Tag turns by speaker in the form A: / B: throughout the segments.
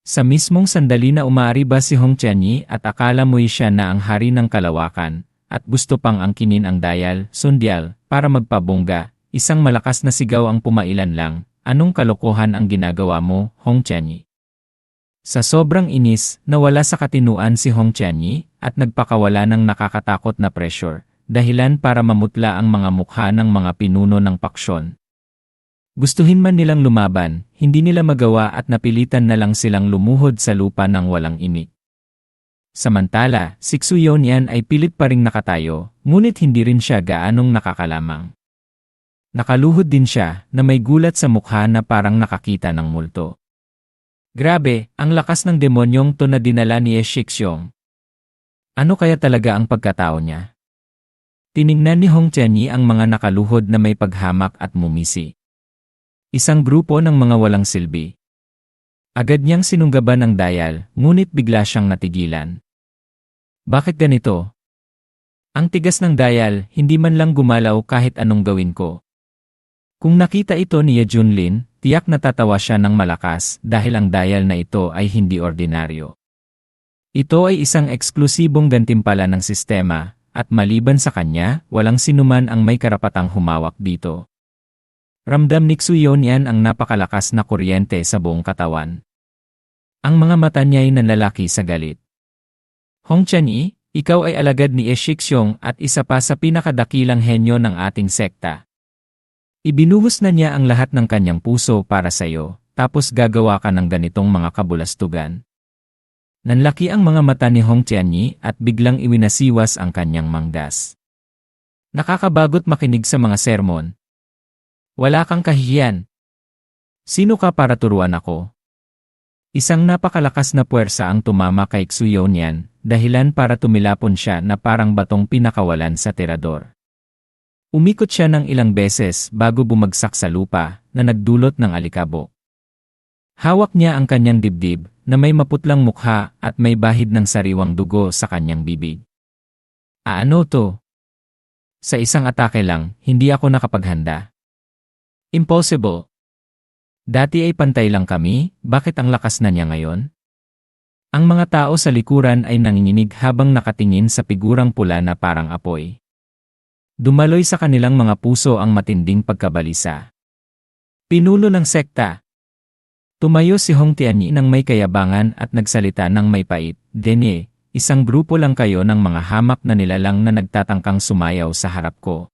A: Sa mismong sandali na umari ba si Hong Tianyi at akala mo'y siya na ang hari ng kalawakan, at gusto pang angkinin ang dayal, sundial, para magpabongga, isang malakas na sigaw ang pumailan lang, anong kalokohan ang ginagawa mo, Hong Tianyi? Sa sobrang inis, nawala sa katinuan si Hong Tianyi at nagpakawala ng nakakatakot na pressure, dahilan para mamutla ang mga mukha ng mga pinuno ng paksyon. Gustuhin man nilang lumaban, hindi nila magawa at napilitan na lang silang lumuhod sa lupa ng walang imik. Samantala, si Xuyon yan ay pilit pa ring nakatayo, ngunit hindi rin siya gaanong nakakalamang. Nakaluhod din siya na may gulat sa mukha na parang nakakita ng multo. Grabe, ang lakas ng demonyong to na dinala ni Eshixiong. Ano kaya talaga ang pagkatao niya? Tiningnan ni Hong Tianyi ang mga nakaluhod na may paghamak at mumisi. Isang grupo ng mga walang silbi. Agad niyang sinunggaban ang dayal, ngunit bigla siyang natigilan. Bakit ganito? Ang tigas ng dayal, hindi man lang gumalaw kahit anong gawin ko. Kung nakita ito ni Junlin, tiyak natatawa siya ng malakas dahil ang dayal na ito ay hindi ordinaryo. Ito ay isang eksklusibong gantimpala ng sistema, at maliban sa kanya, walang sinuman ang may karapatang humawak dito. Ramdam ni Xuyon yan ang napakalakas na kuryente sa buong katawan. Ang mga mata niya ay nanlalaki sa galit. Hong Chani, ikaw ay alagad ni Eshixiong at isa pa sa pinakadakilang henyo ng ating sekta. Ibinuhos na niya ang lahat ng kanyang puso para sa iyo, tapos gagawa ka ng ganitong mga kabulastugan. Nanlaki ang mga mata ni Hong Tianyi at biglang iwinasiwas ang kanyang manggas. Nakakabagot makinig sa mga sermon, wala kang kahihiyan. Sino ka para turuan ako? Isang napakalakas na puwersa ang tumama kay Xuyonian, dahilan para tumilapon siya na parang batong pinakawalan sa tirador. Umikot siya ng ilang beses bago bumagsak sa lupa na nagdulot ng alikabok. Hawak niya ang kanyang dibdib na may maputlang mukha at may bahid ng sariwang dugo sa kanyang bibig. Aano to? Sa isang atake lang, hindi ako nakapaghanda. Impossible. Dati ay pantay lang kami, bakit ang lakas na niya ngayon? Ang mga tao sa likuran ay nanginginig habang nakatingin sa figurang pula na parang apoy. Dumaloy sa kanilang mga puso ang matinding pagkabalisa. Pinulo ng sekta. Tumayo si Hong Tianyi ng may kayabangan at nagsalita ng may pait, Denye, isang grupo lang kayo ng mga hamak na nilalang na nagtatangkang sumayaw sa harap ko.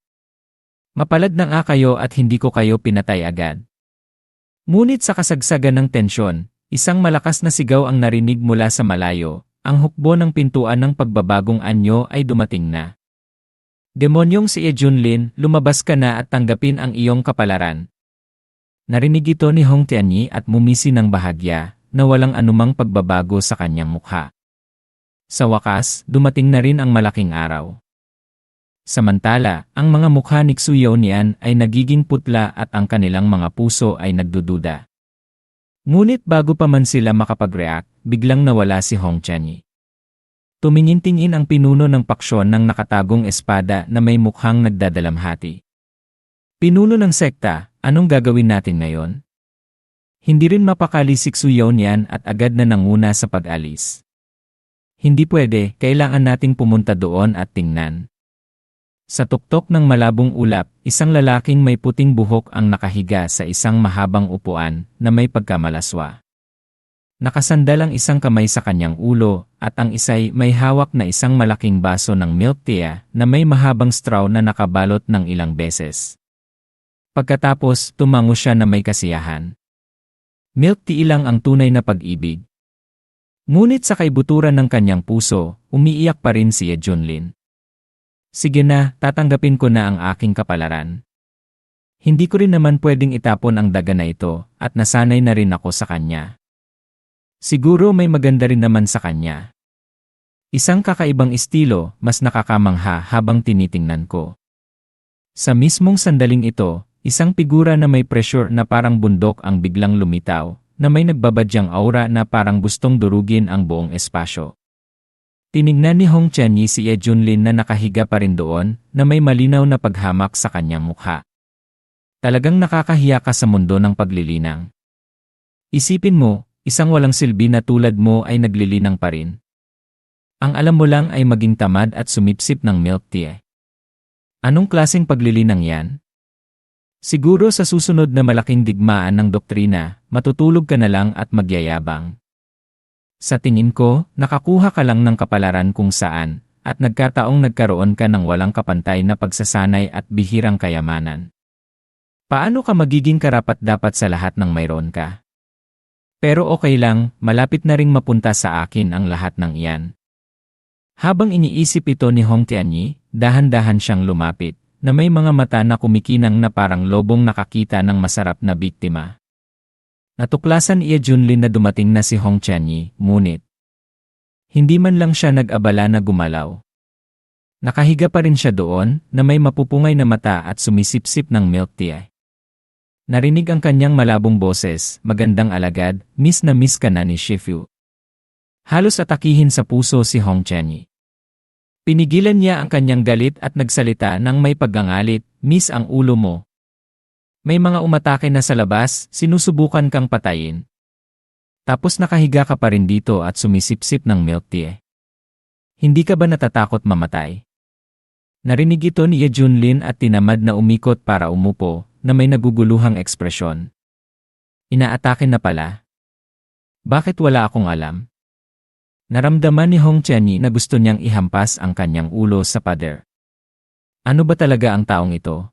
A: Mapalad na nga kayo at hindi ko kayo pinatay agad. Ngunit sa kasagsagan ng tensyon, isang malakas na sigaw ang narinig mula sa malayo, ang hukbo ng pintuan ng pagbabagong anyo ay dumating na. Demonyong si Ejunlin, lumabas ka na at tanggapin ang iyong kapalaran. Narinig ito ni Hong Tianyi at mumisi ng bahagya, na walang anumang pagbabago sa kanyang mukha. Sa wakas, dumating na rin ang malaking araw. Samantala, ang mga mukha ni Xuyonian ay nagiging putla at ang kanilang mga puso ay nagdududa. Ngunit bago pa man sila makapag-react, biglang nawala si Hong Chanyi. Tumingin-tingin ang pinuno ng paksyon ng nakatagong espada na may mukhang nagdadalamhati. Pinuno ng sekta, anong gagawin natin ngayon? Hindi rin mapakali si Xuyonian at agad na nanguna sa pag-alis. Hindi pwede, kailangan nating pumunta doon at tingnan. Sa tuktok ng malabong ulap, isang lalaking may puting buhok ang nakahiga sa isang mahabang upuan na may pagkamalaswa. Nakasandal ang isang kamay sa kanyang ulo at ang isay may hawak na isang malaking baso ng milk tea na may mahabang straw na nakabalot ng ilang beses. Pagkatapos, tumango siya na may kasiyahan. Milk tea lang ang tunay na pag-ibig. Ngunit sa kaibuturan ng kanyang puso, umiiyak pa rin si Junlin. Sige na, tatanggapin ko na ang aking kapalaran. Hindi ko rin naman pwedeng itapon ang daga na ito at nasanay na rin ako sa kanya. Siguro may maganda rin naman sa kanya. Isang kakaibang estilo, mas nakakamangha habang tinitingnan ko. Sa mismong sandaling ito, isang figura na may pressure na parang bundok ang biglang lumitaw, na may nagbabadyang aura na parang gustong durugin ang buong espasyo. Tinignan ni Hong Chanyi si Ye Junlin na nakahiga pa rin doon na may malinaw na paghamak sa kanyang mukha. Talagang nakakahiya ka sa mundo ng paglilinang. Isipin mo, Isang walang silbi na tulad mo ay naglilinang pa rin. Ang alam mo lang ay maging tamad at sumipsip ng milk tea. Anong klaseng paglilinang yan? Siguro sa susunod na malaking digmaan ng doktrina, matutulog ka na lang at magyayabang. Sa tingin ko, nakakuha ka lang ng kapalaran kung saan, at nagkataong nagkaroon ka ng walang kapantay na pagsasanay at bihirang kayamanan. Paano ka magiging karapat-dapat sa lahat ng mayroon ka? Pero okay lang, malapit na ring mapunta sa akin ang lahat ng iyan. Habang iniisip ito ni Hong Tianyi, dahan-dahan siyang lumapit, na may mga mata na kumikinang na parang lobong nakakita ng masarap na biktima. Natuklasan iya Junlin na dumating na si Hong Tianyi, ngunit hindi man lang siya nag-abala na gumalaw. Nakahiga pa rin siya doon na may mapupungay na mata at sumisipsip ng milk tea. Narinig ang kanyang malabong boses, magandang alagad, miss na miss ka na ni Shifu. Halos atakihin sa puso si Hong Chenyi. Pinigilan niya ang kanyang galit at nagsalita ng may paggangalit, miss ang ulo mo. May mga umatake na sa labas, sinusubukan kang patayin. Tapos nakahiga ka pa rin dito at sumisipsip ng milk tea. Hindi ka ba natatakot mamatay? Narinig ito ni Ye Junlin at tinamad na umikot para umupo, na may naguguluhang ekspresyon. Inaatake na pala. Bakit wala akong alam? Naramdaman ni Hong Chenyi na gusto niyang ihampas ang kanyang ulo sa pader. Ano ba talaga ang taong ito?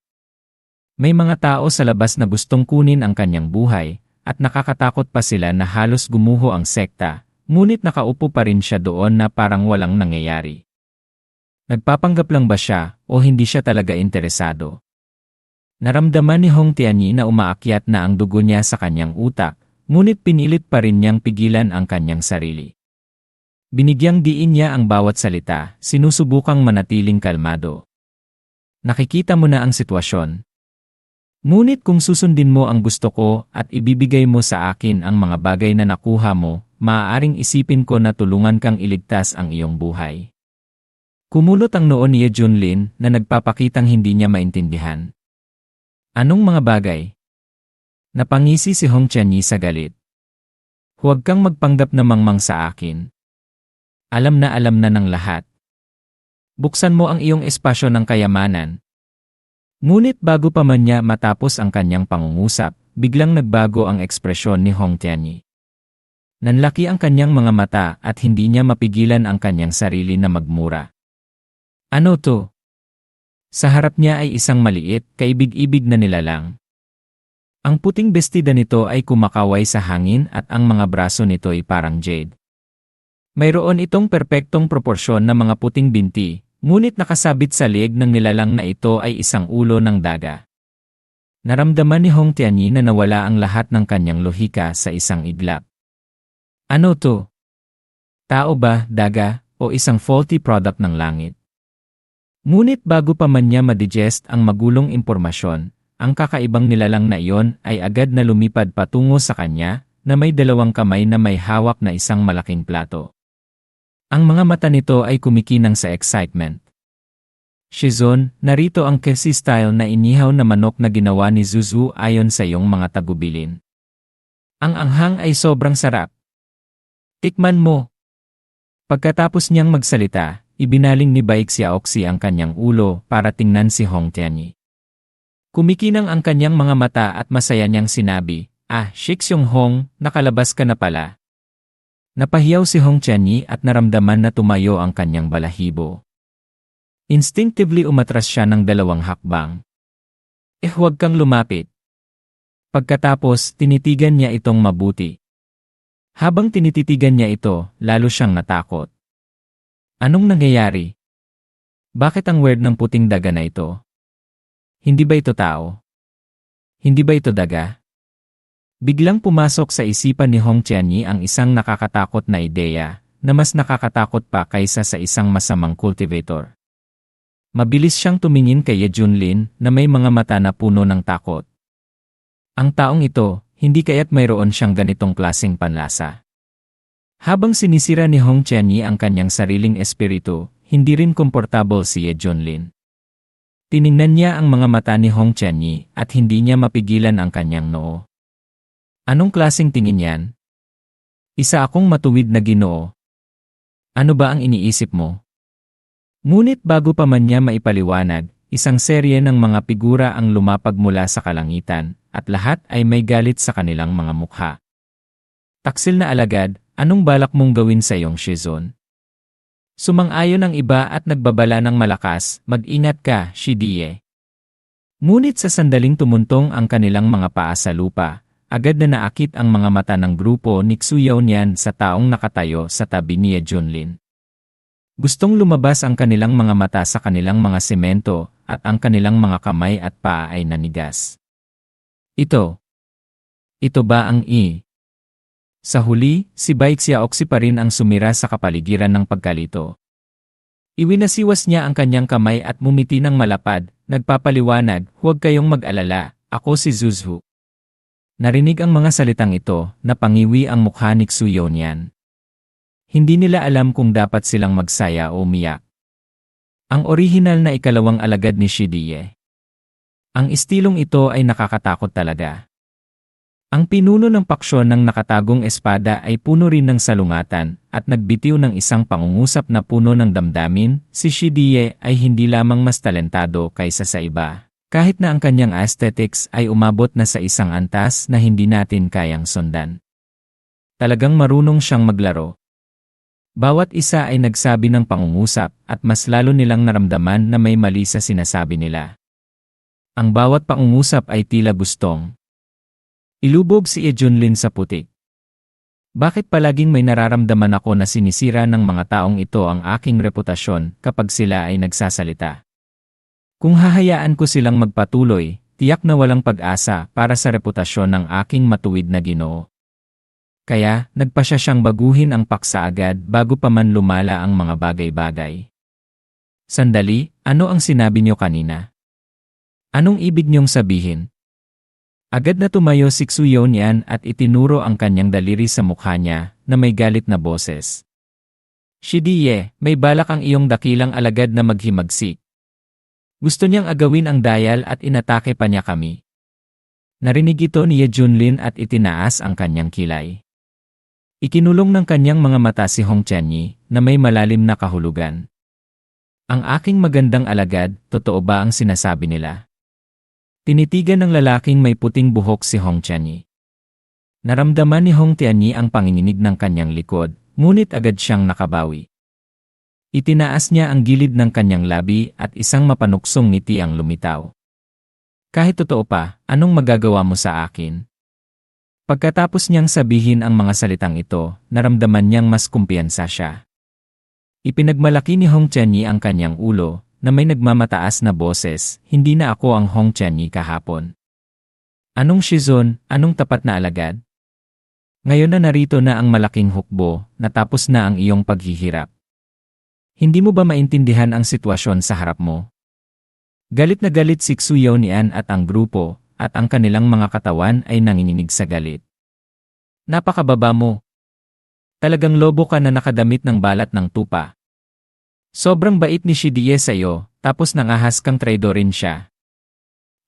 A: May mga tao sa labas na gustong kunin ang kanyang buhay, at nakakatakot pa sila na halos gumuho ang sekta, ngunit nakaupo pa rin siya doon na parang walang nangyayari. Nagpapanggap lang ba siya o hindi siya talaga interesado? Naramdaman ni Hong Tianyi na umaakyat na ang dugo niya sa kanyang utak, ngunit pinilit pa rin niyang pigilan ang kanyang sarili. Binigyang diin niya ang bawat salita, sinusubukang manatiling kalmado. Nakikita mo na ang sitwasyon. Ngunit kung susundin mo ang gusto ko at ibibigay mo sa akin ang mga bagay na nakuha mo, maaaring isipin ko na tulungan kang iligtas ang iyong buhay. Kumulot ang noon ni Junlin na nagpapakitang hindi niya maintindihan. Anong mga bagay? Napangisi si Hong Chenyi sa galit. Huwag kang magpanggap na mangmang sa akin. Alam na alam na ng lahat. Buksan mo ang iyong espasyo ng kayamanan. Ngunit bago pa man niya matapos ang kanyang pangungusap, biglang nagbago ang ekspresyon ni Hong Tianyi. Nanlaki ang kanyang mga mata at hindi niya mapigilan ang kanyang sarili na magmura. Ano to? Sa harap niya ay isang maliit, kaibig-ibig na nilalang. Ang puting bestida nito ay kumakaway sa hangin at ang mga braso nito ay parang jade. Mayroon itong perpektong proporsyon na mga puting binti, ngunit nakasabit sa leeg ng nilalang na ito ay isang ulo ng daga. Naramdaman ni Hong Tianyi na nawala ang lahat ng kanyang lohika sa isang iglap. Ano to? Tao ba, daga, o isang faulty product ng langit? Ngunit bago pa man niya madigest ang magulong impormasyon, ang kakaibang nilalang na iyon ay agad na lumipad patungo sa kanya na may dalawang kamay na may hawak na isang malaking plato. Ang mga mata nito ay kumikinang sa excitement. Shizon, narito ang Kesi style na inihaw na manok na ginawa ni Zuzu ayon sa iyong mga tagubilin. Ang anghang ay sobrang sarap. Tikman mo. Pagkatapos niyang magsalita, Ibinaling ni Baik Xiaoxi ang kanyang ulo para tingnan si Hong Tianyi. Kumikinang ang kanyang mga mata at masaya niyang sinabi, Ah, Shixiong Hong, nakalabas ka na pala. Napahiyaw si Hong Tianyi at naramdaman na tumayo ang kanyang balahibo. Instinctively umatras siya ng dalawang hakbang. Eh huwag kang lumapit. Pagkatapos, tinitigan niya itong mabuti. Habang tinititigan niya ito, lalo siyang natakot. Anong nangyayari? Bakit ang weird ng puting daga na ito? Hindi ba ito tao? Hindi ba ito daga? Biglang pumasok sa isipan ni Hong Tianyi ang isang nakakatakot na ideya na mas nakakatakot pa kaysa sa isang masamang cultivator. Mabilis siyang tumingin kay Ye Junlin na may mga mata na puno ng takot. Ang taong ito, hindi kaya't mayroon siyang ganitong klasing panlasa. Habang sinisira ni Hong Chenyi ang kanyang sariling espiritu, hindi rin komportable si Ye Junlin. Tiningnan niya ang mga mata ni Hong Chenyi at hindi niya mapigilan ang kanyang noo. Anong klasing tingin yan? Isa akong matuwid na ginoo. Ano ba ang iniisip mo? Ngunit bago pa man niya maipaliwanag, isang serye ng mga figura ang lumapag mula sa kalangitan, at lahat ay may galit sa kanilang mga mukha. Taksil na alagad, anong balak mong gawin sa iyong Shizon? Sumang-ayon ang iba at nagbabala ng malakas, mag-ingat ka, Shidie. Ngunit sa sandaling tumuntong ang kanilang mga paa sa lupa, agad na naakit ang mga mata ng grupo ni Xuyaw niyan sa taong nakatayo sa tabi ni Junlin. Gustong lumabas ang kanilang mga mata sa kanilang mga semento at ang kanilang mga kamay at paa ay nanigas. Ito. Ito ba ang I? Sa huli, si Baixia Oxy pa rin ang sumira sa kapaligiran ng pagkalito. Iwinasiwas niya ang kanyang kamay at mumiti ng malapad, nagpapaliwanag, huwag kayong mag-alala, ako si Zuzhu. Narinig ang mga salitang ito, napangiwi ang mukha ni Xuyo niyan. Hindi nila alam kung dapat silang magsaya o umiyak. Ang orihinal na ikalawang alagad ni Shidie. Ang istilong ito ay nakakatakot talaga. Ang pinuno ng paksyon ng nakatagong espada ay puno rin ng salungatan at nagbitiw ng isang pangungusap na puno ng damdamin, si Shidie ay hindi lamang mas talentado kaysa sa iba. Kahit na ang kanyang aesthetics ay umabot na sa isang antas na hindi natin kayang sundan. Talagang marunong siyang maglaro. Bawat isa ay nagsabi ng pangungusap at mas lalo nilang naramdaman na may mali sa sinasabi nila. Ang bawat pangungusap ay tila gustong, Ilubog si Ejunlin sa putik. Bakit palaging may nararamdaman ako na sinisira ng mga taong ito ang aking reputasyon kapag sila ay nagsasalita? Kung hahayaan ko silang magpatuloy, tiyak na walang pag-asa para sa reputasyon ng aking matuwid na ginoo. Kaya, nagpasya siyang baguhin ang paksa agad bago pa man lumala ang mga bagay-bagay. Sandali, ano ang sinabi niyo kanina? Anong ibig niyong sabihin? Agad na tumayo si Xuyo niyan at itinuro ang kanyang daliri sa mukha niya na may galit na boses. Shidiye, may balak ang iyong dakilang alagad na maghimagsik. Gusto niyang agawin ang dayal at inatake pa niya kami. Narinig ito ni Junlin at itinaas ang kanyang kilay. Ikinulong ng kanyang mga mata si Hong Chenyi na may malalim na kahulugan. Ang aking magandang alagad, totoo ba ang sinasabi nila? Tinitigan ng lalaking may puting buhok si Hong Tianyi. Naramdaman ni Hong Tianyi ang panginginig ng kanyang likod, ngunit agad siyang nakabawi. Itinaas niya ang gilid ng kanyang labi at isang mapanuksong ngiti ang lumitaw. Kahit totoo pa, anong magagawa mo sa akin? Pagkatapos niyang sabihin ang mga salitang ito, naramdaman niyang mas kumpiyansa siya. Ipinagmalaki ni Hong Tianyi ang kanyang ulo, na may nagmamataas na boses, hindi na ako ang Hong Chanyi kahapon. Anong Shizon, anong tapat na alagad? Ngayon na narito na ang malaking hukbo, natapos na ang iyong paghihirap. Hindi mo ba maintindihan ang sitwasyon sa harap mo? Galit na galit si Xuyo ni An at ang grupo, at ang kanilang mga katawan ay nanginginig sa galit. Napakababa mo. Talagang lobo ka na nakadamit ng balat ng tupa. Sobrang bait ni Shidie sa'yo, tapos nangahas kang traidorin siya.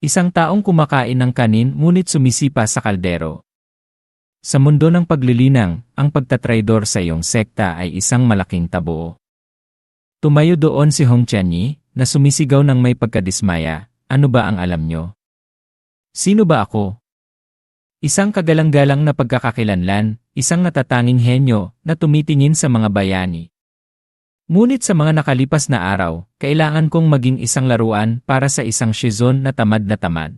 A: Isang taong kumakain ng kanin ngunit sumisipa sa kaldero. Sa mundo ng paglilinang, ang pagtatraidor sa iyong sekta ay isang malaking tabo. Tumayo doon si Hong Chanyi, na sumisigaw ng may pagkadismaya, ano ba ang alam nyo? Sino ba ako? Isang kagalang-galang na pagkakakilanlan, isang natatanging henyo na tumitingin sa mga bayani. Ngunit sa mga nakalipas na araw, kailangan kong maging isang laruan para sa isang shizon na tamad na tamad.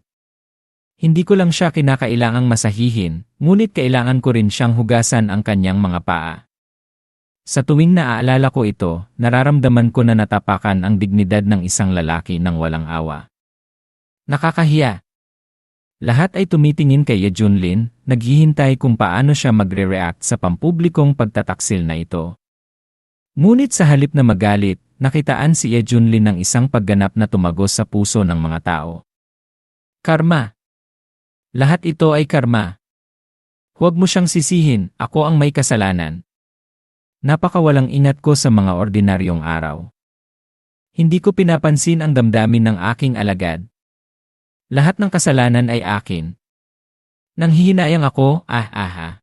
A: Hindi ko lang siya kinakailangang masahihin, ngunit kailangan ko rin siyang hugasan ang kanyang mga paa. Sa tuwing naaalala ko ito, nararamdaman ko na natapakan ang dignidad ng isang lalaki ng walang awa. Nakakahiya. Lahat ay tumitingin kay Junlin, naghihintay kung paano siya magre-react sa pampublikong pagtataksil na ito. Ngunit sa halip na magalit, nakitaan si Ye Junlin ng isang pagganap na tumagos sa puso ng mga tao. Karma. Lahat ito ay karma. Huwag mo siyang sisihin, ako ang may kasalanan. Napakawalang ingat ko sa mga ordinaryong araw. Hindi ko pinapansin ang damdamin ng aking alagad. Lahat ng kasalanan ay akin. Nang hihinayang ako, ah ah ah.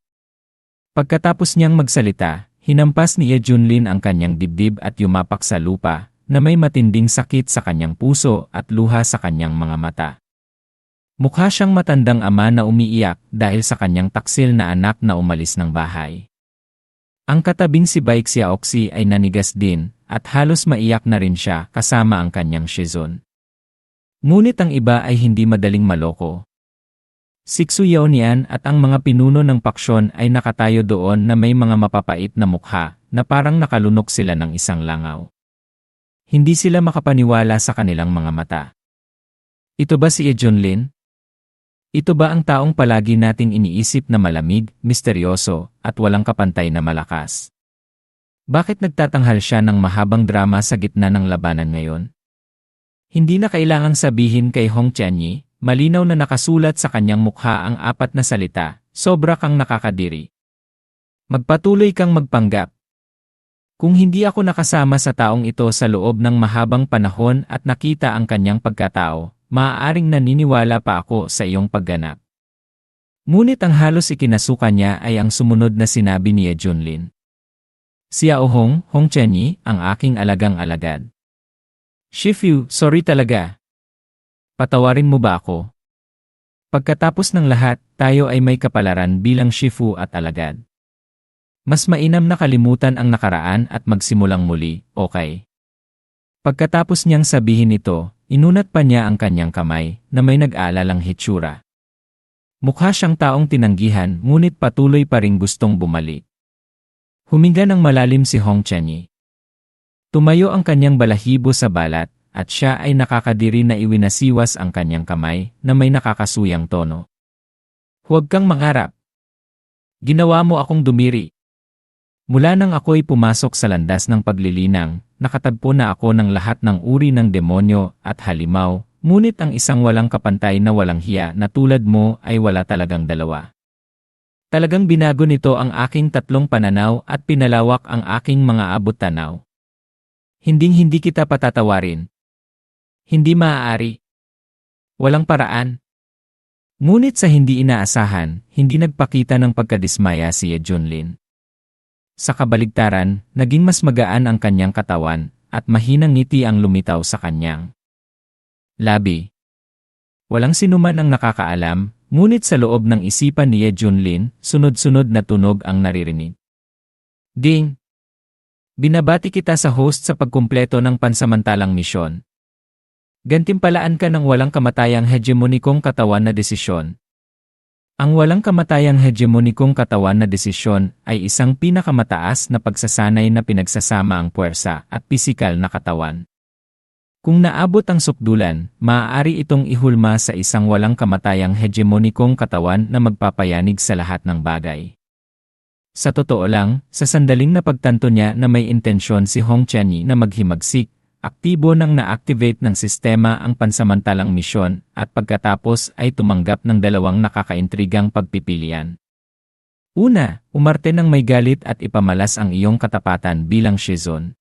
A: Pagkatapos niyang magsalita, hinampas ni Ye Junlin ang kanyang dibdib at yumapak sa lupa, na may matinding sakit sa kanyang puso at luha sa kanyang mga mata. Mukha siyang matandang ama na umiiyak dahil sa kanyang taksil na anak na umalis ng bahay. Ang katabing si Baik Xiaoxi ay nanigas din at halos maiyak na rin siya kasama ang kanyang Shizun. Ngunit ang iba ay hindi madaling maloko. Siksu Yaonian at ang mga pinuno ng paksyon ay nakatayo doon na may mga mapapait na mukha na parang nakalunok sila ng isang langaw. Hindi sila makapaniwala sa kanilang mga mata. Ito ba si Ejunlin? Ito ba ang taong palagi nating iniisip na malamig, misteryoso, at walang kapantay na malakas? Bakit nagtatanghal siya ng mahabang drama sa gitna ng labanan ngayon? Hindi na kailangang sabihin kay Hong Tianyi, malinaw na nakasulat sa kanyang mukha ang apat na salita, sobra kang nakakadiri. Magpatuloy kang magpanggap. Kung hindi ako nakasama sa taong ito sa loob ng mahabang panahon at nakita ang kanyang pagkatao, maaaring naniniwala pa ako sa iyong pagganap. Ngunit ang halos ikinasuka niya ay ang sumunod na sinabi ni Junlin. Si Hong, Hong Chenyi, ang aking alagang alagad. Shifu, sorry talaga. Patawarin mo ba ako? Pagkatapos ng lahat, tayo ay may kapalaran bilang Shifu at alagad. Mas mainam na kalimutan ang nakaraan at magsimulang muli, okay? Pagkatapos niyang sabihin ito, Inunat pa niya ang kanyang kamay na may nag-aalalang hitsura. Mukha siyang taong tinanggihan ngunit patuloy pa ring gustong bumalik. Huminga ng malalim si Hong Chanyi. Tumayo ang kanyang balahibo sa balat at siya ay nakakadiri na iwinasiwas ang kanyang kamay na may nakakasuyang tono. Huwag kang mangarap. Ginawa mo akong dumiri. Mula nang ako'y pumasok sa landas ng paglilinang, nakatagpo na ako ng lahat ng uri ng demonyo at halimaw, ngunit ang isang walang kapantay na walang hiya na tulad mo ay wala talagang dalawa. Talagang binago nito ang aking tatlong pananaw at pinalawak ang aking mga abot-tanaw. Hinding-hindi kita patatawarin. Hindi maaari. Walang paraan. Ngunit sa hindi inaasahan, hindi nagpakita ng pagkadismaya si Junlin. Sa kabaligtaran, naging mas magaan ang kanyang katawan, at mahinang ngiti ang lumitaw sa kanyang labi. Walang sinuman ang nakakaalam, ngunit sa loob ng isipan ni Ye Junlin, sunod-sunod na tunog ang naririnig. Ding! Binabati kita sa host sa pagkumpleto ng pansamantalang misyon. Gantimpalaan ka ng walang kamatayang hegemonikong katawan na desisyon, ang walang kamatayang hegemonikong katawan na desisyon ay isang pinakamataas na pagsasanay na pinagsasama ang puwersa at pisikal na katawan. Kung naabot ang sukdulan, maaari itong ihulma sa isang walang kamatayang hegemonikong katawan na magpapayanig sa lahat ng bagay. Sa totoo lang, sa sandaling na pagtanto niya na may intensyon si Hong Chanyi na maghimagsik, aktibo nang na-activate ng sistema ang pansamantalang misyon at pagkatapos ay tumanggap ng dalawang nakakaintrigang pagpipilian. Una, umarte ng may galit at ipamalas ang iyong katapatan bilang Shizon.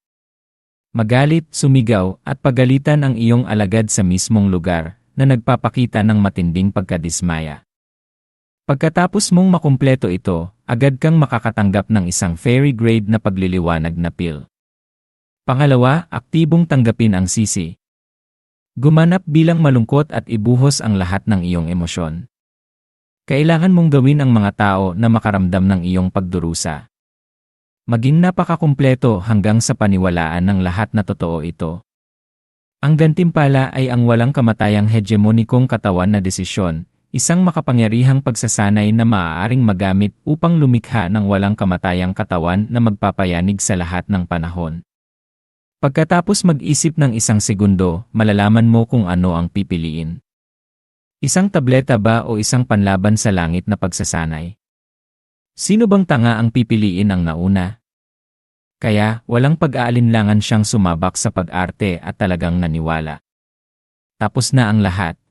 A: Magalit, sumigaw, at pagalitan ang iyong alagad sa mismong lugar na nagpapakita ng matinding pagkadismaya. Pagkatapos mong makumpleto ito, agad kang makakatanggap ng isang fairy grade na pagliliwanag na pill. Pangalawa, aktibong tanggapin ang sisi. Gumanap bilang malungkot at ibuhos ang lahat ng iyong emosyon. Kailangan mong gawin ang mga tao na makaramdam ng iyong pagdurusa. Maging napakakumpleto hanggang sa paniwalaan ng lahat na totoo ito. Ang gantimpala ay ang walang kamatayang hegemonikong katawan na desisyon, isang makapangyarihang pagsasanay na maaaring magamit upang lumikha ng walang kamatayang katawan na magpapayanig sa lahat ng panahon. Pagkatapos mag-isip ng isang segundo, malalaman mo kung ano ang pipiliin. Isang tableta ba o isang panlaban sa langit na pagsasanay? Sino bang tanga ang pipiliin ang nauna? Kaya, walang pag-aalinlangan siyang sumabak sa pag-arte at talagang naniwala. Tapos na ang lahat.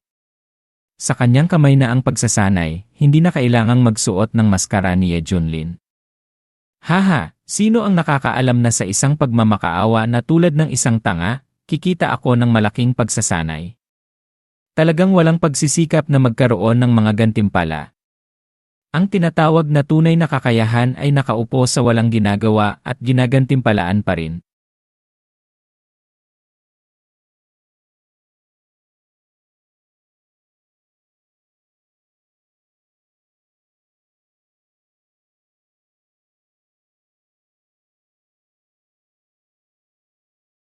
A: Sa kanyang kamay na ang pagsasanay, hindi na kailangang magsuot ng maskara ni Ye Junlin. Haha, sino ang nakakaalam na sa isang pagmamakaawa na tulad ng isang tanga, kikita ako ng malaking pagsasanay. Talagang walang pagsisikap na magkaroon ng mga gantimpala. Ang tinatawag na tunay na kakayahan ay nakaupo sa walang ginagawa at ginagantimpalaan pa rin.